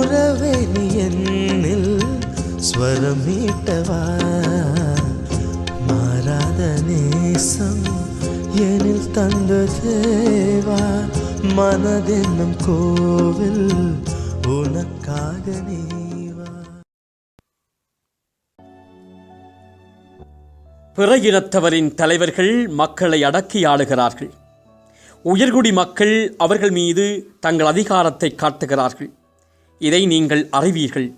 உறவே நீ என்னில் ஸ்வரம் மீட்டவா மாறாத நேசம் எனில் தந்த தேவா மனதென்னும் கோவில் உனக்காக பிற இனத்தவரின் தலைவர்கள் மக்களை அடக்கி ஆளுகிறார்கள். உயர்குடி மக்கள் அவர்கள் மீது தங்கள் அதிகாரத்தை காட்டுகிறார்கள். இதை நீங்கள் அறிவீர்கள்.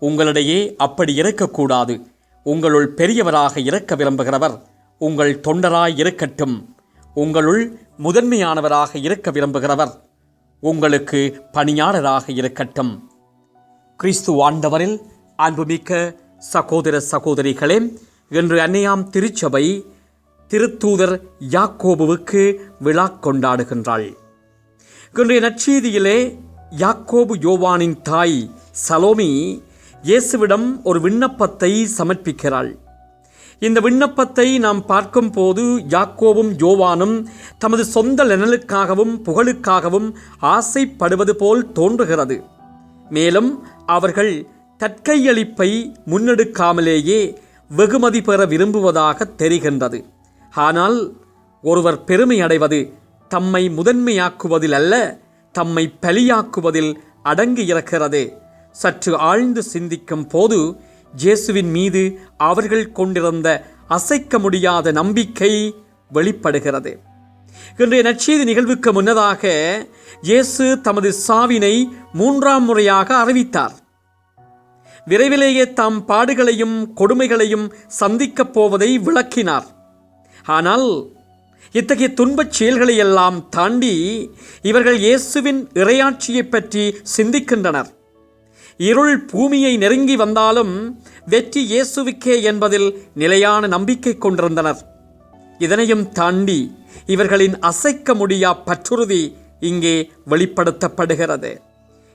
உங்களிடையே அப்படி இருக்கக்கூடாது. உங்களுள் பெரியவராக இருக்க விரும்புகிறவர் உங்கள் தொண்டராய் இருக்கட்டும். உங்களுள் முதன்மையானவராக இருக்க விரும்புகிறவர் உங்களுக்கு பணியாளராக இருக்கட்டும். கிறிஸ்து ஆண்டவரில் அன்புமிக்க சகோதர சகோதரிகளே இன்று அன்னையாம் திருச்சபை திருத்தூதர் யாக்கோபுவுக்கு விழா கொண்டாடுகின்றாள். இன்றைய நற்செய்தியிலே யாக்கோபு யோவானின் தாய் சலோமி இயேசுவிடம் ஒரு விண்ணப்பத்தை சமர்ப்பிக்கிறாள். இந்த விண்ணப்பத்தை நாம் பார்க்கும்போது யாக்கோவும் யோவானும் தமது சொந்த லெனலுக்காகவும் புகழுக்காகவும் ஆசைப்படுவது போல் தோன்றுகிறது. மேலும் அவர்கள் தற்கையளிப்பை முன்னெடுக்காமலேயே வெகுமதி பெற விரும்புவதாக தெரிகின்றது. ஆனால் ஒருவர் பெருமை அடைவது தம்மை முதன்மையாக்குவதில் அல்ல தம்மை பலியாக்குவதில் அடங்கியிருக்கிறது சற்று ஆழ்ந்து சிந்திக்கும் போது இயேசுவின் மீது அவர்கள் கொண்டிருந்த அசைக்க முடியாத நம்பிக்கை வெளிப்படுகிறது. இன்றைய நற்செய்தி நிகழ்வுக்கு முன்னதாக இயேசு தமது சாவினை மூன்றாம் முறையாக அறிவித்தார். விரைவிலேயே தாம் பாடுகளையும் கொடுமைகளையும் சந்திக்கப் போவதை விளக்கினார். ஆனால் இத்தகைய துன்பச் செயல்களை எல்லாம் தாண்டி இவர்கள் இயேசுவின் இறையாட்சியைப் பற்றி சிந்திக்கின்றனர். இருள் பூமியை நெருங்கி வந்தாலும் வெற்றி இயேசுவுக்கே என்பதில் நிலையான நம்பிக்கை கொண்டிருந்தனர். இதனையும் தாண்டி இவர்களின் அசைக்க முடியா பற்றுறுதி இங்கே வெளிப்படுத்தப்படுகிறது.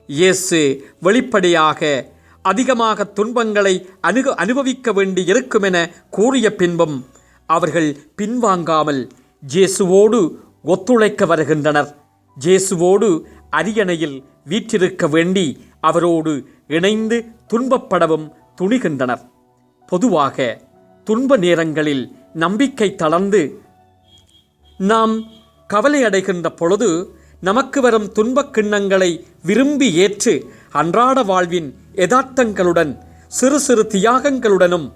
இயேசு வெளிப்படையாக அதிகமாக துன்பங்களை அணுக அனுபவிக்க வேண்டி இருக்கும் என கூறிய பின்பும் அவர்கள் பின்வாங்காமல் ஜேசுவோடு ஒத்துழைக்க வருகின்றனர். ஜேசுவோடு அரியணையில் வீற்றிருக்க வேண்டி அவரோடு இணைந்து துன்பப்படவும் துணிகின்றனர். பொதுவாக துன்ப நேரங்களில் நம்பிக்கை தளர்ந்து நாம் கவலையடைகின்ற பொழுது நமக்கு வரும் துன்பக் கிண்ணங்களை விரும்பி ஏற்று அன்றாட வாழ்வின் யதார்த்தங்களுடன் சிறு சிறு தியாகங்களுடனும்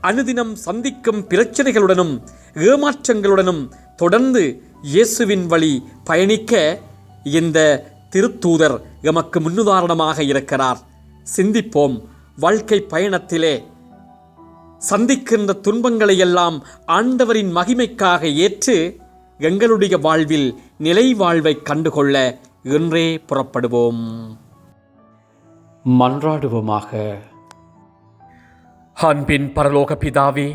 அனுதினம் சந்திக்கும் பிரச்சனைகளுடனும் ஏமாற்றங்களுடனும் தொடர்ந்து இயேசுவின் வழி பயணிக்க இந்த திருத்தூதர் எமக்கு முன்னுதாரணமாக இருக்கிறார். சிந்திப்போம். வாழ்க்கை பயணத்திலே சந்திக்கின்ற துன்பங்களை எல்லாம் ஆண்டவரின் மகிமைக்காக ஏற்று எங்களுடைய வாழ்வில் நிலை வாழ்வை கண்டுகொள்ள இன்றே புறப்படுவோம். மன்றாடுவோமாக. அன்பின் பரலோக பிதாவே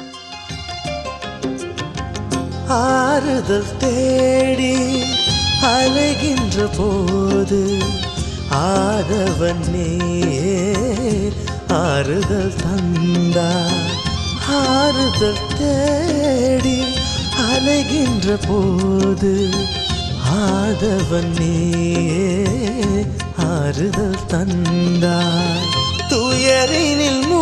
ஆறுதல் தேடி அலைகின்ற போது ஆதவன் நீ ஆறுதல் தந்தா ஆறுதல் தேடி அலைகின்ற போது ஆதவன் நீயே ஆறுதல் தந்தா துயரினில் மூ